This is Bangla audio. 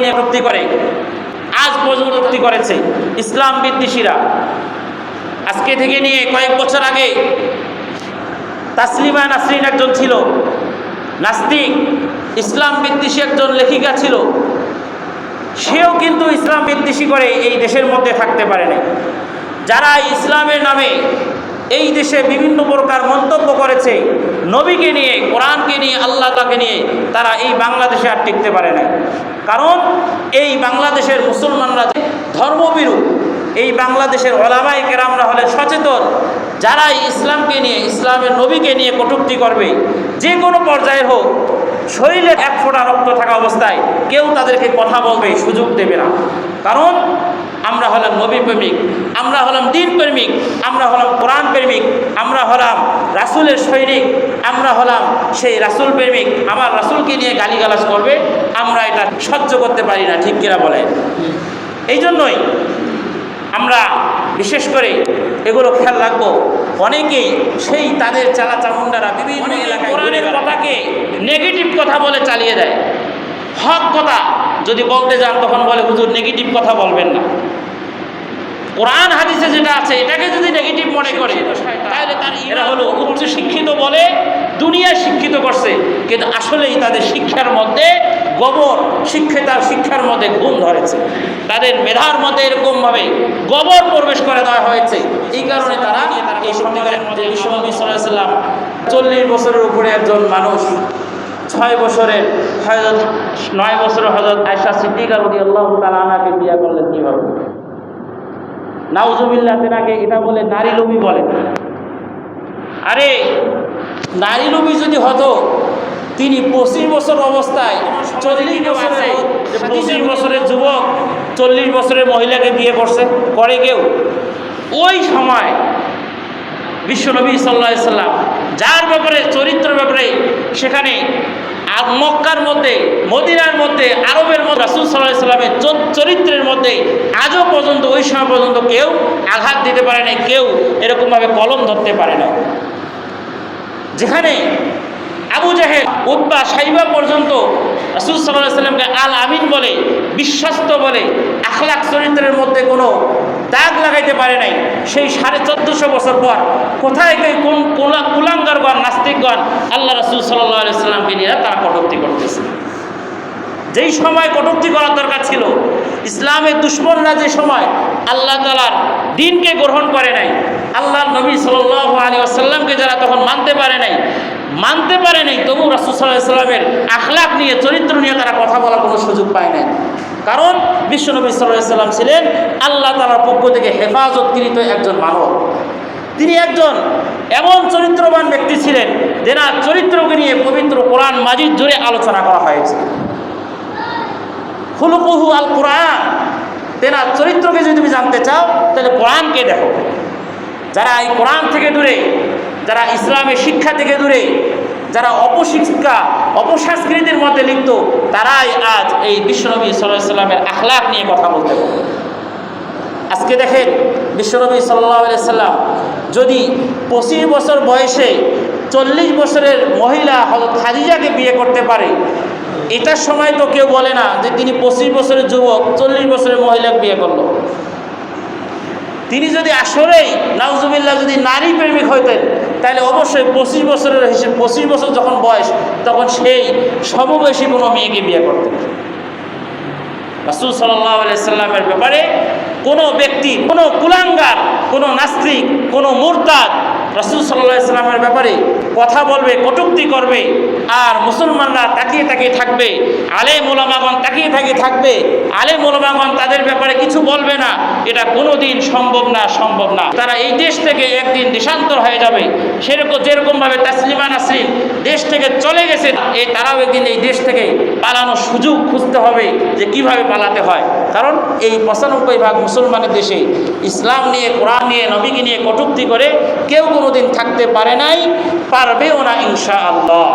নিয়ে কটূক্তি করে। আজ পর্যন্ত কটূক্তি করেছে ইসলাম বিদ্বেষীরা। আজকে থেকে নিয়ে কয়েক বছর আগে তাসলিমা নাসরিন একজন ছিল, নাস্তিক, ইসলাম বিদ্বেষী একজন লেখিকা ছিল। সেও কিন্তু ইসলাম বিদ্বেষী করে এই দেশের মধ্যে থাকতে পারে নাই। যারা ইসলামের নামে এই দেশে বিভিন্ন প্রকার মন্তব্য করেছে, নবীকে নিয়ে, কোরআনকে নিয়ে নিয়ে তারা এই বাংলাদেশে আর টিকতে পারে নাই। কারণ এই বাংলাদেশের মুসলমানরা যে ধর্মবিরু এই বাংলাদেশের ওলামাই কেরামরা হলে সচেতন। যারা ইসলামকে নিয়ে, ইসলামের নবীকে নিয়ে কটুক্তি করবে, যে কোনো পর্যায়ে হোক, শরীরে এক ফোঁটা রক্ত থাকা অবস্থায় কেউ তাদেরকে কথা বলবে, সুযোগ দেবে না। কারণ আমরা হলাম নবী প্রেমিক আমরা হলাম দিন প্রেমিক আমরা হলাম কোরআন প্রেমিক আমরা হলাম রাসুলের সৈনিক আমরা হলাম সেই রাসুল প্রেমিক। আমার রাসুলকে নিয়ে গালিগালাজ করবে আমরা এটা সহ্য করতে পারি না ঠিক কিনা বলে এই জন্যই আমরা বিশেষ করে এগুলো খেয়াল রাখব। অনেকেই সেই তাদের চালা চামুন্ডারা বিভিন্ন এলাকায় কোরআনের কথাকে নেগেটিভ কথা বলে চালিয়ে দেয়। হক কথা যদি বলতে যান তখন বলে হুজুর নেগেটিভ কথা বলবেন না। কোরআন হাদিসে যেটা আছে এটাকে যদি নেগেটিভ মনে করে তাহলে তার এরা হলো উচ্চ শিক্ষিত বলে দুনিয়ায় শিক্ষিত করছে। কিন্তু আসলেই তাদের শিক্ষার মধ্যে গোবর শিক্ষিতার শিক্ষার মধ্যে ঘুম ধরেছে। তাদের মেধার মধ্যে এরকমভাবে গোবর প্রবেশ করে দেওয়া হয়েছে। এই কারণে তারা এই সত্যিকারের মধ্যে বিশ্বনবী সাল্লাম চল্লিশ বছরের উপরে একজন মানুষ ছয় বছরের হজরত নয় বছরের হজরত আয়সা সিদ্দিকা রদি আল্লাহ তালাকে বিয়া করলেন কীভাবে? নাউজুবিল্লাহ তেনাকে এটা বলে নারী লোভী বলে। আরে নারী লোভী যদি হতো তিনি পঁচিশ বছর অবস্থায় চল্লিশ বছরে পঁচিশ বছরের যুবক চল্লিশ বছরের মহিলাকে বিয়ে করছে করে কেউ? ওই সময় বিশ্বনবী সাল্লাহ সাল্লাম যার ব্যাপারে চরিত্র ব্যাপারে সেখানে আর মক্কার মধ্যে, মদিনার মধ্যে, আরবের মধ্যে, রাসুল সাল্লাহ সাল্লামের চরিত্রের মধ্যে আজও পর্যন্ত, ওই সময় পর্যন্ত কেউ আঘাত দিতে পারে না কেউ এরকমভাবে কলম ধরতে পারে না যেখানে আবু জাহেদ উদ্বা সাইবা পর্যন্ত রাসুল সাল্লাহ সাল্লামকে আল আমিন বলে, বিশ্বস্ত বলে আখলাখ চরিত্রের মধ্যে কোনো দাগ লাগাইতে পারে নাই। সেই সাড়ে চোদ্দোশো বছর পর কোথায় কোন কুলাঙ্গারগণ, নাস্তিকগণ আল্লাহ রাসুল সাল্লাহ সাল্লামকে নিয়ে তারা কটূক্তি করতেছে। যেই সময় কটূক্তি করার দরকার ছিল, ইসলামের দুশ্মনরা যে সময় আল্লাহ তালার দিনকে গ্রহণ করে নাই আল্লাহ নবী সাল আলী আসাল্লামকে যারা তখন মানতে পারে নাই, মানতে পারে নাই তবু রাসুল সাল্লাহ সাল্লামের আখলাক নিয়ে, চরিত্র নিয়ে তারা কথা বলার কোনো সুযোগ পায় নাই। কারণ বিশ্বনবী সাল্লাহ সাল্লাম ছিলেন আল্লাহ তালার পক্ষ থেকে হেফাজতকৃত একজন মানব। তিনি একজন এমন চরিত্রবান ব্যক্তি ছিলেন যেনার চরিত্রকে নিয়ে পবিত্র কোরআন মাজিদ জুড়ে আলোচনা করা হয়েছে। হুলুকুহু আল কোরআন তেনার চরিত্রকে যদি তুমি জানতে চাও, তাহলে কোরআনকে দেখো। যারা এই কোরআন থেকে দূরে, যারা ইসলামের শিক্ষা থেকে দূরে, যারা অপশিক্ষা, অপসংস্কৃতির মধ্যে লিপ্ত, তারাই আজ এই বিশ্বনবী সাল্লামের আখলাক নিয়ে কথা বলতে পারে। আজকে দেখেন, বিশ্বনবী সাল্লাহ সাল্লাম যদি পঁচিশ বছর বয়সে চল্লিশ বছরের মহিলা হজরত খাদিজাকে বিয়ে করতে পারে, এটার সময় তো কেউ বলে না যে তিনি পঁচিশ বছরের যুবক, চল্লিশ বছরের মহিলাকে বিয়ে করল। তিনি যদি আসলেই নাউজুবিল্লাহ যদি নারী প্রেমিক হইতেন, তাহলে অবশ্যই পঁচিশ বছরের হিসেবে, পঁচিশ বছর যখন বয়স, তখন সেই সমবয়সী কোনো মেয়েকে বিয়ে করতেন রাসুল সাল্লাহ সাল্লামের ব্যাপারে কোনো ব্যক্তি, কোনো কুলাঙ্গার, কোনো নাস্তিক, কোনো মুরতাদ রাসুল সাল্লাহ সাল্লামের ব্যাপারে কথা বলবে, কটুক্তি করবে, আর মুসলমানরা তাকিয়ে তাকিয়ে থাকবে আলে মোলামাগন তাকিয়ে তাকিয়ে থাকবে আলে মোলামাগন তাদের ব্যাপারে কিছু বলবে না। এটা কোনো দিন সম্ভব না সম্ভব না। তারা এই দেশ থেকে একদিন দেশান্তর হয়ে যাবে। সেরকম যেরকমভাবে তাসলিমা নাসরিন দেশ থেকে চলে গেছে এই তারাও একদিন এই দেশ থেকে পালানোর সুযোগ খুঁজতে হবে যে কীভাবে পালাতে হয়। কারণ এই পঁচানব্বই ভাগ মুসলমানের দেশে ইসলাম নিয়ে, কোরআন নিয়ে, নবীকে নিয়ে কটুক্তি করে কেউ কোনো দিন থাকতে পারে নাই, পারবেও না ইনশা আল্লাহ